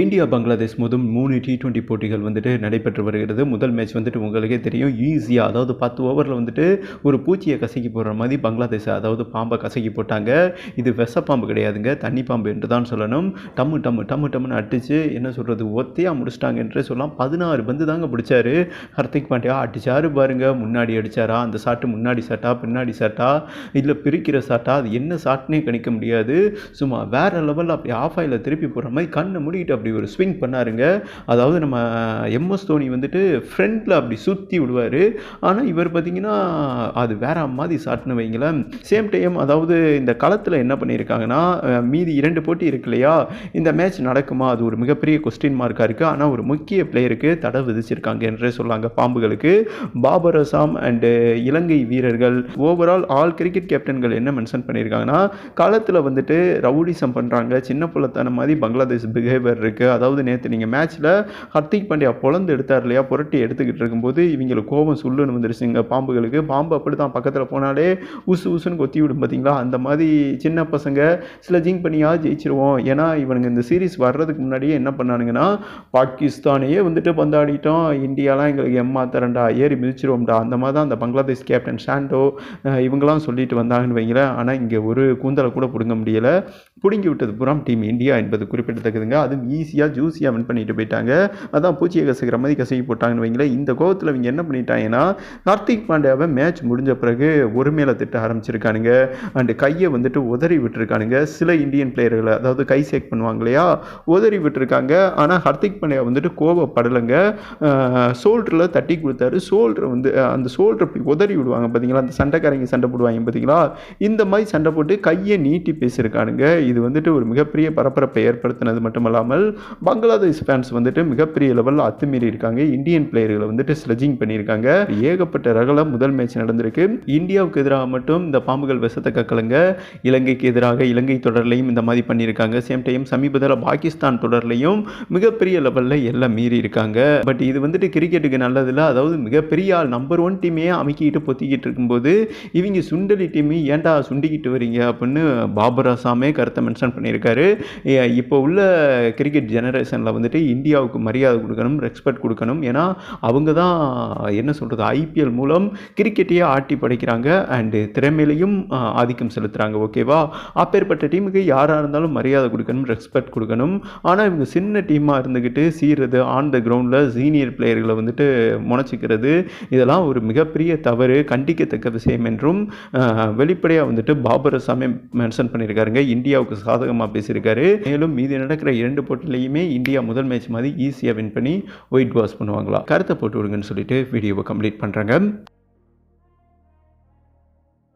India Bangladesh மோதும் மூணு T twenty போட்டிகள் வந்துட்டு நடைபெற்று வருகிறது. முதல் மேட்ச் வந்துட்டு உங்களுக்கே தெரியும். ஈஸியாக அதாவது பத்து ஓவரில் வந்துட்டு ஒரு பூச்சியை கசக்கி போடுற மாதிரி பங்களாதேஷ் அதாவது பாம்பை கசக்கி போட்டாங்க. இது வெச பாம்பு கிடையாதுங்க. தண்ணி பாம்பு என்று தான் சொல்லணும். டம்மு டம்மு டம்மு டம்முன்னு அடித்து என்ன சொல்கிறது ஒத்தையாக முடிச்சிட்டாங்க என்று சொல்லலாம். பதினாறு பந்து தாங்க பிடிச்சாரு. ஹர்திக் பாண்டியா அடித்தாரு பாருங்கள் முன்னாடி அடிச்சாரா? அந்த சாட்டு முன்னாடி சாட்டா பின்னாடி சாட்டா இல்லை பிரிக்கிற சாட்டா அது என்ன சாட்டுனே கணிக்க முடியாது. சும்மா வேறு லெவலில் அப்படி ஆஃப் ஆயில் திருப்பி போடுற மாதிரி கண்ணை மூடிட்டு அப்படி ஒரு ஸ்விங் பண்ணாருங்க. அதாவது நம்ம எம்எஸ் தோனி வந்துட்டு ஃப்ரண்டில் அப்படி சுற்றி விடுவார். ஆனால் இவர் பார்த்தீங்கன்னா அது வேற மாதிரி சாட்னு வைங்களேன். சேம் டைம் அதாவது இந்த களத்தில் என்ன பண்ணியிருக்காங்கன்னா மீதி இரண்டு போட்டி இருக்கு இல்லையா? இந்த மேட்ச் நடக்குமா? அது ஒரு மிகப்பெரிய கொஸ்டின் மார்க்காக இருக்குது ஆனால் ஒரு முக்கிய பிளேயருக்கு தடை விதிச்சிருக்காங்க என்றே சொல்லாங்க பாம்புகளுக்கு. பாபர் அசாம் அண்டு இலங்கை வீரர்கள். ஓவரால் ஆல் கிரிக்கெட் கேப்டன்கள் என்ன மென்ஷன் பண்ணியிருக்காங்கன்னா களத்தில் வந்துட்டு ரவுடிசம் பண்ணுறாங்க சின்ன புள்ளத்தன மாதிரி பங்களாதேஷ் பிஹேவியர் இருக்குது அதாவது நேற்று நீங்கள் மேட்ச்சில் ஹர்திக் பாண்டியா பொழந்து எடுத்தார் இல்லையா? புரட்டி எடுத்துக்கிட்டு இருக்கும்போது இவங்களுக்கு கோபம் சுல்லுன்னு வந்துருச்சுங்க பாம்புகளுக்கு. பாம்பு அப்படி தான் பக்கத்தில் போனாலே உசு உசுன்னு கொத்தி விடும் பார்த்தீங்களா அந்த மாதிரி சின்ன பசங்க ஸ்லெஜிங் பண்ணியா ஜெயிச்சிருவோம். ஏன்னா இவனுங்க இந்த சீரிஸ் வர்றதுக்கு முன்னாடியே என்ன பண்ணானுங்கன்னா பாகிஸ்தானையே வந்துட்டு பந்தாடிட்டோம். இந்தியாலாம் எங்களுக்கு எம்மாத்தரண்டா ஏறி மிதிச்சிருவோம்டா. அந்த மாதிரி தான் அந்த பங்களாதேஷ் கேப்டன் ஷாண்டோ இவங்களாம் சொல்லிட்டு வந்தாங்கன்னு வைங்களேன். ஆனால் இங்கே ஒரு கூந்தலை கூட பிடுங்க முடியலை. பிடுங்கி விட்டது புறம் டீம் இந்தியா என்பது குறிப்பிடத்தக்கதுங்க. அதுவும் ஈஸியாக ஜூஸியாக வின் பண்ணிட்டு போயிட்டாங்க. அதான் பூச்சியை கசக்கிற மாதிரி கசக்கி போட்டாங்கன்னு வைங்களேன். இந்த கோவத்தில் இவங்க என்ன பண்ணிட்டாங்கன்னா கார்த்திக் பாண்டியாவை மேட்ச் முடிஞ்ச பிறகு ஒரு மேலே திட்ட ஆரம்பிச்சிருக்கானுங்க. அண்டு கையை வந்துட்டு உதறி விட்டுருக்கானுங்க. சில இந்தியன் பிளேயர்களை அதாவது கை சேக் பண்ணுவாங்க இல்லையா? உதறி விட்டுருக்காங்க. ஆனால் ஹர்திக் பாண்டியா வந்துட்டு கோவப்படலைங்க. சோல்டரில் தட்டி கொடுத்தாரு. சோல்டரை வந்து அந்த சோல்டர் உதறி விடுவாங்க. பார்த்தீங்களா அந்த சண்டைக்காரங்க சண்டை போடுவாங்க பார்த்தீங்களா இந்த மாதிரி சண்டை போட்டு கையை நீட்டி பேசியிருக்கானுங்க. இது வந்துட்டு ஒரு மிகப்பெரிய பரபரப்பை ஏற்படுத்தினது மட்டுமல்லாமல் பங்களாதேஷ் ஃபேன்ஸ் வந்துட்டு மிகப்பெரிய லெவலில் அத்துமீறி இருக்காங்க. இந்தியன் பிளேயர்களை வந்துட்டு ஸ்லெஜிங் பண்ணியிருக்காங்க. ஏகப்பட்ட ரகல முதல் மேட்ச் நடந்திருக்கு. இந்தியாவுக்கு எதிராக மட்டும் இந்த பாம்புகள் விஷத்தை கக்கலங்க. இலங்கைக்கு எதிராக இலங்கை தொடர்லையும் இந்த மாதிரி பண்ணியிருக்காங்க. சேம் டைம் சமீபத்தில் பாகிஸ்தான் தொடர்லையும் மிகப்பெரிய லெவலில் எல்லாம் மீறி இருக்காங்க. பட் இது வந்துட்டு கிரிக்கெட்டுக்கு நல்லதில்ல அதாவது மிகப்பெரிய ஆள் நம்பர் ஒன் டீமே அமைக்கிட்டு பொத்திக்கிட்டு இருக்கும்போது இவங்க சுண்டலி டீமு ஏன்டா சுண்டிக்கிட்டு வரீங்க அப்படின்னு பாபர் அசாமே கருத்தை மென்ஷன் பண்ணியிருக்காரு. இப்போ உள்ள கிரிக்கெட் ஜெனரேஷனில் வந்துட்டு இந்தியாவுக்கு மரியாதை கொடுக்கணும் ரெஸ்பெக்ட் கொடுக்கணும். ஏன்னா அவங்க தான் என்ன சொல்கிறது ஐபிஎல் மூலம் கிரிக்கெட்டையே ஆட்டி படைக்கிறாங்க. அண்டு திறமையிலையும் ஆதிக்கம் செலுத்துகிறாங்க ஓகேவா அப்பேற்பட்ட டீமுக்கு யாராக இருந்தாலும் மரியாதை கொடுக்கணும் ரெஸ்பெக்ட் கொடுக்கணும். ஆனால் இவங்க சின்ன டீமாக இருந்துக்கிட்டு சீர்றது ஆன் த கிரவுண்டில் சீனியர் பிளேயர்களை வந்துட்டு முனைச்சிக்கிறது இதெல்லாம் ஒரு மிகப்பெரிய தவறு கண்டிக்கத்தக்க விஷயம் என்றும் வெளிப்படையாக வந்துட்டு பாபர் சாமி மென்ஷன் பண்ணியிருக்காருங்க இந்தியாவுக்கு சாதகமாக பேசியிருக்காரு. மேலும் மீதி நடக்கிற இரண்டு போட்டிலையுமே இந்தியா முதல் மேட்ச் மாதிரி ஈஸியாக வின் பண்ணி ஒயிட் வாஷ் பண்ணுவாங்களா? கருத்தை போட்டு விடுங்கன்னு சொல்லிட்டு வீடியோவை கம்ப்ளீட் பண்ணுறாங்க